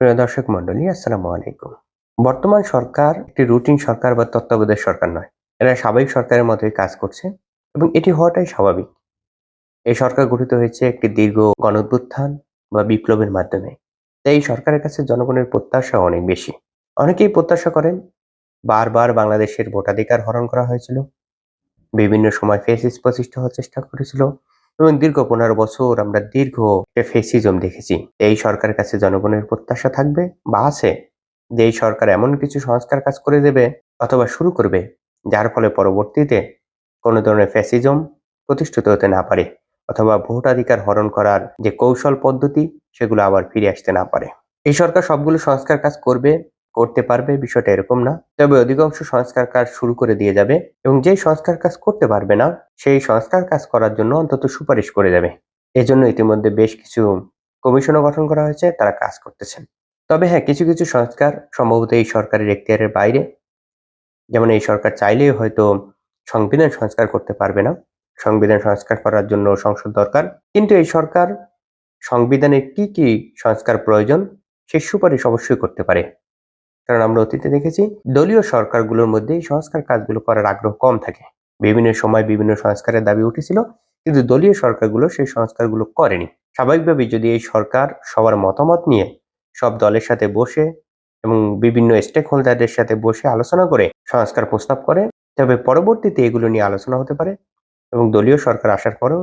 প্রিয় দর্শক মন্ডলী আসসালামু আলাইকুম। বর্তমান সরকার একটি রুটিন সরকার বা তত্ত্বাবধায়ক সরকার নয়। এরা স্বাভাবিক সরকারের মতোই কাজ করছে এবং এটি হওয়াটাই স্বাভাবিক। এই সরকার গঠিত হয়েছে একটি দীর্ঘ গণঅভ্যুত্থান বা বিপ্লবের মাধ্যমে। তাই এই সরকারের কাছে জনগণের প্রত্যাশা অনেক বেশি। অনেকেই প্রত্যাশা করেন, বারবার বাংলাদেশের ভোটাধিকার হরণ করা হয়েছিল। বিভিন্ন সময় ফেসিস প্রতিষ্ঠা হওয়ার চেষ্টা করেছিল। এবং দীর্ঘ পনেরো বছর আমরা দীর্ঘ ফেসিজম দেখেছি। এই সরকারের কাছে জনগণের প্রত্যাশা থাকবে বা আছে যে এই সরকার এমন কিছু সংস্কার কাজ করে দেবে অথবা শুরু করবে, যার ফলে পরবর্তীতে কোনো ধরনের ফ্যাসিজম প্রতিষ্ঠিত হতে না পারে অথবা ভোটাধিকার হরণ করার যে কৌশল পদ্ধতি, সেগুলো আবার ফিরে আসতে না পারে। এই সরকার সবগুলো সংস্কার কাজ করবে করতে পারবে, বিষয়টা এরকম না। তবে অধিকাংশ সংস্কার কাজ শুরু করে দিয়ে যাবে এবং যেই সংস্কার কাজ করতে পারবে না, সেই সংস্কার কাজ করার জন্য অন্তত সুপারিশ করে যাবে। এজন্য ইতিমধ্যে বেশ কিছু কমিশনও গঠন করা হয়েছে, তারা কাজ করতেছেন। তবে হ্যাঁ কিছু কিছু সংস্কার সম্ভবত এই সরকারের এখতিয়ারের বাইরে। যেমন এই সরকার চাইলেই হয়তো সংবিধান সংস্কার করতে পারবে না। সংবিধান সংস্কার করার জন্য সংসদ দরকার। কিন্তু এই সরকার সংবিধানের কি কি সংস্কার প্রয়োজন সেই সুপারিশ অবশ্যই করতে পারে। কারণ আমরা অতীতে দেখেছি দলীয় সরকারগুলোর মধ্যে সংস্কার কাজগুলো করার আগ্রহ কম থাকে। বিভিন্ন সময় বিভিন্ন সংস্কারের দাবি উঠেছিল, কিন্তু দলীয় সরকারগুলো সেই সংস্কারগুলো করেনি। স্বাভাবিকভাবে যদি এই সরকার সবার মতামত নিয়ে সব দলের সাথে বসে এবং বিভিন্ন স্টেক হোল্ডারদের সাথে বসে আলোচনা করে সংস্কার প্রস্তাব করে, তবে পরবর্তীতে এগুলো নিয়ে আলোচনা হতে পারে এবং দলীয় সরকার আসার পরেও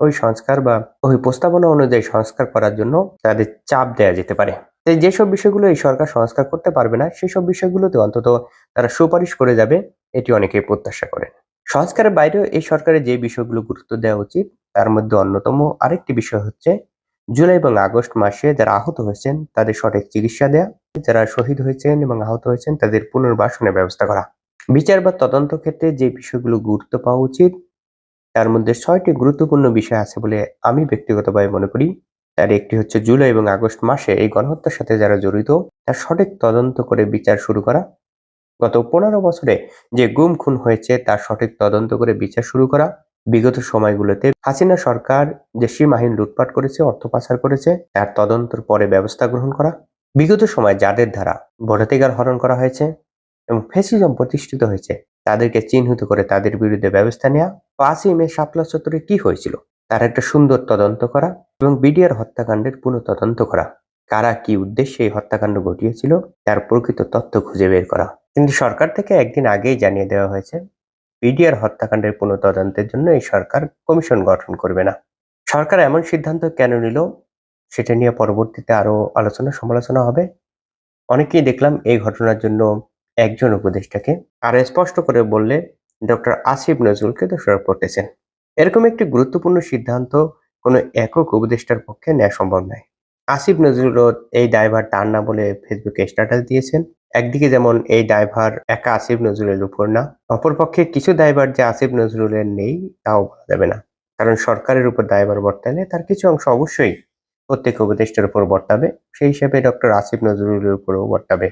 ওই সংস্কার বা ওই প্রস্তাবনা অনুযায়ী সংস্কার করার জন্য তাদের চাপ দেওয়া যেতে পারে। যেসব বিষয়গুলো এই সরকার সংস্কার করতে পারবে না, সেসব বিষয়গুলোতে অন্তত তারা সুপারিশ করে যাবে, এটি অনেকেই প্রত্যাশা করেন। সংস্কারের বাইরেও এই সরকারের যে বিষয়গুলো গুরুত্ব দেওয়া উচিত, তার মধ্যে অন্যতম আরেকটি বিষয় হচ্ছে, জুলাই এবং আগস্ট মাসে যারা আহত হয়েছেন, তাদের সঠিক চিকিৎসা দেয়া, যারা শহীদ হয়েছেন এবং আহত হয়েছেন, তাদের পুনর্বাসনের ব্যবস্থা করা। বিচার বা তদন্ত ক্ষেত্রে যে বিষয়গুলো গুরুত্ব পাওয়া উচিত, তার মধ্যে ছয়টি গুরুত্বপূর্ণ বিষয় আছে বলে আমি ব্যক্তিগতভাবে মনে করি। তার একটি হচ্ছে জুলাই এবং আগস্ট মাসে এই গণহত্যার সাথে যারা জড়িত, তার সঠিক তদন্ত করে বিচার শুরু করা। গত পনেরো বছরে যে গুম খুন হয়েছে, তার সঠিক তদন্ত করে বিচার শুরু করা। বিগত সময়গুলোতে হাসিনা সরকার যে সীমাহীন লুটপাট করেছে, অর্থ পাচার করেছে, তার তদন্তর পরে ব্যবস্থা গ্রহণ করা। বিগত সময় যাদের দ্বারা ভোটাধিকার হরণ করা হয়েছে এবং ফেসিজম প্রতিষ্ঠিত হয়েছে, তাদেরকে চিহ্নিত করে তাদের বিরুদ্ধে ব্যবস্থা নেওয়া পাঁচই মে শাপলা চত্বরে কি হয়েছিল? তার একটা সুন্দর তদন্ত করা এবং বিডিআর হত্যাকাণ্ডের পুনঃ তদন্ত করা। কারা কি উদ্দেশ্যে এই হত্যাকাণ্ড ঘটিয়েছিল, তার প্রকৃত তথ্য খুঁজে বের করা। কিন্তু সরকার থেকে একদিন আগেই জানিয়ে দেওয়া হয়েছে, বিডিআর হত্যাকাণ্ডের পুনঃ তদন্তের জন্য এই সরকার কমিশন গঠন করবে না। সরকার এমন সিদ্ধান্ত কেন নিল, সেটা নিয়ে পরবর্তীতে আরও আলোচনা সমালোচনা হবে। অনেকেই দেখলাম এই ঘটনার জন্য একজন উপদেষ্টাকে আর স্পষ্ট করে বললে ডক্টর আসিফ নজরুলকে দোষারোপ করতেছেন। এরকম একটি গুরুত্বপূর্ণ সিদ্ধান্ত কোনো একক উপদেষ্টার পক্ষে নেওয়া সম্ভব নয়। আসিফ নজরুল এই ড্রাইভার তার না বলে ফেসবুকে স্ট্যাটাস দিয়েছেন। একদিকে যেমন এই ড্রাইভার একা আসিফ নজরুলের উপর না, অপরপক্ষে কিছু ড্রাইভার যে আসিফ নজরুলের নেই তাও বলা যাবে না। কারণ সরকারের উপর ড্রাইভার বর্তালে তার কিছু অংশ অবশ্যই প্রত্যেক উপদেষ্টার উপর বর্তাবে। সেই হিসেবে ডক্টর আসিফ নজরুলের উপরও বর্তাবে।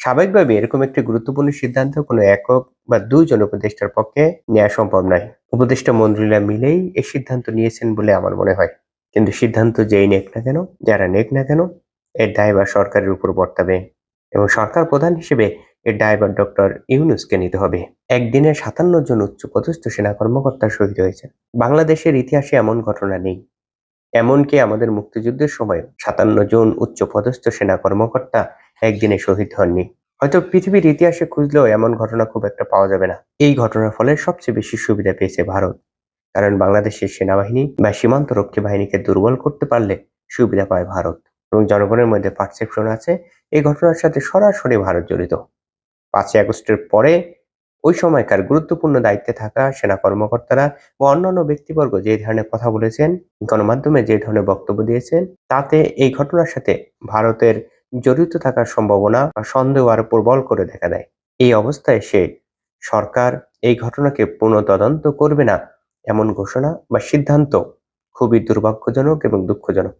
স্বাভাবিকভাবে এরকম একটি গুরুত্বপূর্ণ সিদ্ধান্ত কোনো একক বা দুইজন উপদেষ্টার পক্ষে নেওয়া সম্ভব নয়। উপদেষ্টা মন্ত্রীরা মিলেই এই সিদ্ধান্ত নিয়েছেন বলে আমার মনে হয়। কিন্তু সিদ্ধান্ত যেই নেক না কেন, যারা নেক না কেন, এর দায়ভার সরকারের উপর বর্তাবে এবং সরকার প্রধান হিসেবে এর দায়ভার ডক্টর ইউনুসকে নিতে হবে। একদিনে সাতান্ন জন উচ্চ পদস্থ সেনা কর্মকর্তা শহীদ হয়েছেন। বাংলাদেশের ইতিহাসে এমন ঘটনা নেই। এমনকি আমাদের মুক্তিযুদ্ধের সময় সাতান্ন জন উচ্চ পদস্থ সেনা কর্মকর্তা একদিনে শহীদ হননি। হয়তো পৃথিবীর ইতিহাসে খুঁজলেও এমন ঘটনা খুব একটা পাওয়া যাবে না। এই ঘটনার ফলে সবচেয়ে বেশি সুবিধা পেয়েছে ভারত। কারণ বাংলাদেশের সেনাবাহিনী বা সীমান্ত রক্ষী বাহিনীকে দুর্বল করতে পারলে সুবিধা পায় ভারত। এবং জনগণের মধ্যে পারসেপশন আছে, এই ঘটনার সাথে সরাসরি ভারত জড়িত। পাঁচই আগস্টের পরে ওই সময়কার গুরুত্বপূর্ণ দায়িত্বে থাকা সেনা কর্মকর্তারা বা অন্যান্য ব্যক্তিবর্গ যে ধরনের কথা বলেছেন, গণমাধ্যমে যে ধরনের বক্তব্য দিয়েছেন, তাতে এই ঘটনার সাথে ভারতের জড়িত থাকার সম্ভাবনা বা সন্দেহ আরও প্রবল করে দেখা দেয়। এই অবস্থায় সে সরকার এই ঘটনাকে পুনঃ তদন্ত করবে না এমন ঘোষণা বা সিদ্ধান্ত খুবই দুর্ভাগ্যজনক এবং দুঃখজনক।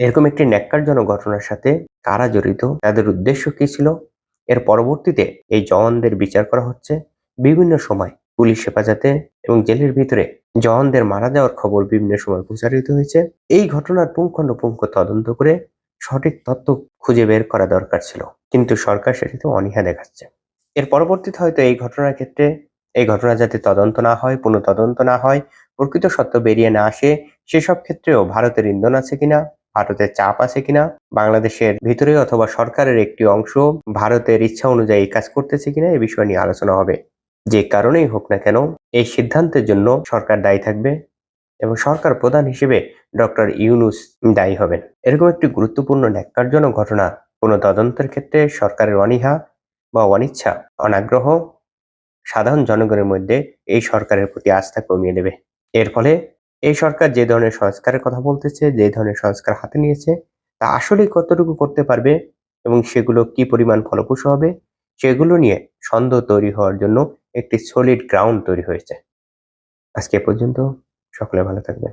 এরকম একটি ন্যাক্কারজনক ঘটনার সাথে কারা জড়িত, তাদের উদ্দেশ্য কি ছিল? এর পরবর্তীতে এই জওয়ানদের বিচার করা হচ্ছে। বিভিন্ন সময় পুলিশ হেফাজতে এবং জেলের ভিতরে জওয়ানদের মারা যাওয়ার খবর বিভিন্ন সময় প্রচারিত হয়েছে। এই ঘটনার পুঙ্খানুপুঙ্খ তদন্ত করে সঠিক তথ্য খুঁজে বের করা দরকার ছিল, কিন্তু সরকার সেটিতে অনীহা দেখাচ্ছে। এর পরবর্তীতে হয়তো এই ঘটনার ক্ষেত্রে, এই ঘটনা যাতে তদন্ত না হয় পুনঃ তদন্ত না হয়, প্রকৃত সত্য বেরিয়ে না আসে, সেসব ক্ষেত্রেও ভারতের ইন্ধন আছে কিনা, ভারতের চাপ আছে কিনা, বাংলাদেশের ভিতরে অথবা সরকারের একটি অংশ ভারতের ইচ্ছা অনুযায়ী কাজ করতেছে কিনা এ বিষয় নিয়ে আলোচনা হবে। যে কারণেই হোক না কেন, এই সিদ্ধান্তের জন্য সরকার দায়ী থাকবে এবং সরকার প্রধান হিসেবে ডক্টর ইউনুস দায়ী হবেন। এরকম একটি গুরুত্বপূর্ণ ন্যাক্কারজনক ঘটনা কোনো তদন্তের ক্ষেত্রে সরকারের অনীহা বা অনিচ্ছা, অনাগ্রহ সাধারণ জনগণের মধ্যে এই সরকারের প্রতি আস্থা কমিয়ে দেবে। এর ফলে এই সরকার যে ধরনের সংস্কারের কথা বলতেছে, যে ধরনের সংস্কার হাতে নিয়েছে, তা আসলেই কতটুকু করতে পারবে এবং সেগুলো কি পরিমাণ ফলপ্রসূ হবে, সেগুলো নিয়ে সন্দেহ তৈরি হওয়ার জন্য একটি সলিড গ্রাউন্ড তৈরি হয়েছে। আজকে পর্যন্ত। সকলে ভালো থাকবে